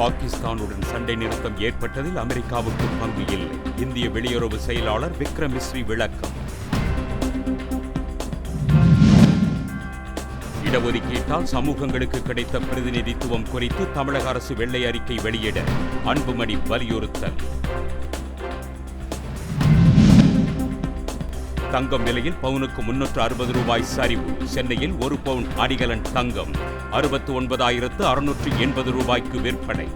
பாகிஸ்தானுடன் சண்டை நிறுத்தம் ஏற்பட்டதில் அமெரிக்காவுக்கு பங்கு இல்லை. இந்திய வெளியுறவு செயலாளர் விக்ரம் மிஸ்ரி விளக்கம். இடஒதுக்கீட்டால் சமூகங்களுக்கு கிடைத்த பிரதிநிதித்துவம் குறித்து தமிழக அரசு வெள்ளை அறிக்கை வெளியிட அன்புமணி வலியுறுத்தல். தங்கம் விலையில் பவுனுக்கு முன்னூற்று அறுபது ரூபாய் சரிவு. சென்னையில் ஒரு பவுன் அடிகலன் தங்கம். அறுபத்து ஒன்பதாயிரத்து அறுநூற்று எண்பது ரூபாய்க்கு விற்பனை.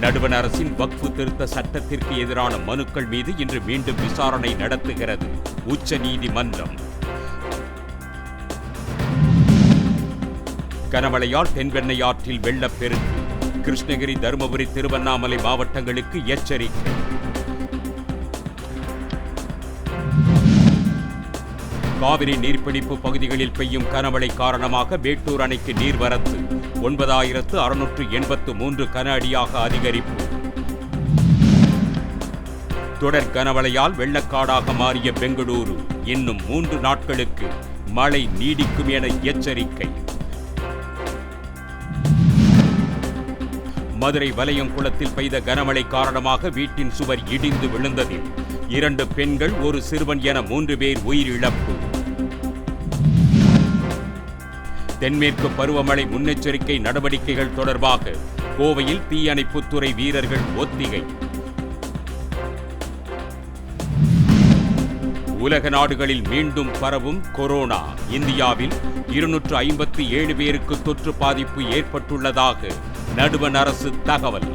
நடுவண் அரசின் வக்ஃபு திருத்த சட்டத்திற்கு எதிரான மனுக்கள் மீது இன்று மீண்டும் விசாரணை நடத்துகிறது. உச்ச நீதிமன்றம். கனமழையால் தென்வெண்ணை ஆற்றில் வெள்ளப்பெருக்கு கிருஷ்ணகிரி தருமபுரி திருவண்ணாமலை மாவட்டங்களுக்கு எச்சரிக்கை. காவிரி நீர்ப்பிடிப்பு பகுதிகளில் பெய்யும் கனமழை காரணமாக மேட்டூர் அணைக்கு நீர்வரத்து ஒன்பதாயிரத்து அறுநூற்று எண்பத்து மூன்று கன அடியாக அதிகரிப்பு. தொடர் கனமழையால் வெள்ளக்காடாக மாறிய பெங்களூரு இன்னும் மூன்று நாட்களுக்கு மழை நீடிக்கும் என எச்சரிக்கை. மதுரை வலயம் குளத்தில் பெய்த கனமழை காரணமாக வீட்டின் சுவர் இடிந்து விழுந்ததில் இரண்டு பெண்கள் ஒரு சிறுவன் என மூன்று பேர் உயிரிழப்பு. தென்மேற்கு பருவமழை முன்னெச்சரிக்கை நடவடிக்கைகள் தொடர்பாக கோவையில் தீயணைப்புத்துறை வீரர்கள் ஒத்திகை. உலக நாடுகளில் மீண்டும் பரவும் கொரோனா. இந்தியாவில் இருநூற்று ஐம்பத்தி ஏழு பேருக்கு தொற்று பாதிப்பு ஏற்பட்டுள்ளதாக நடுவண் அரசு தகவல்.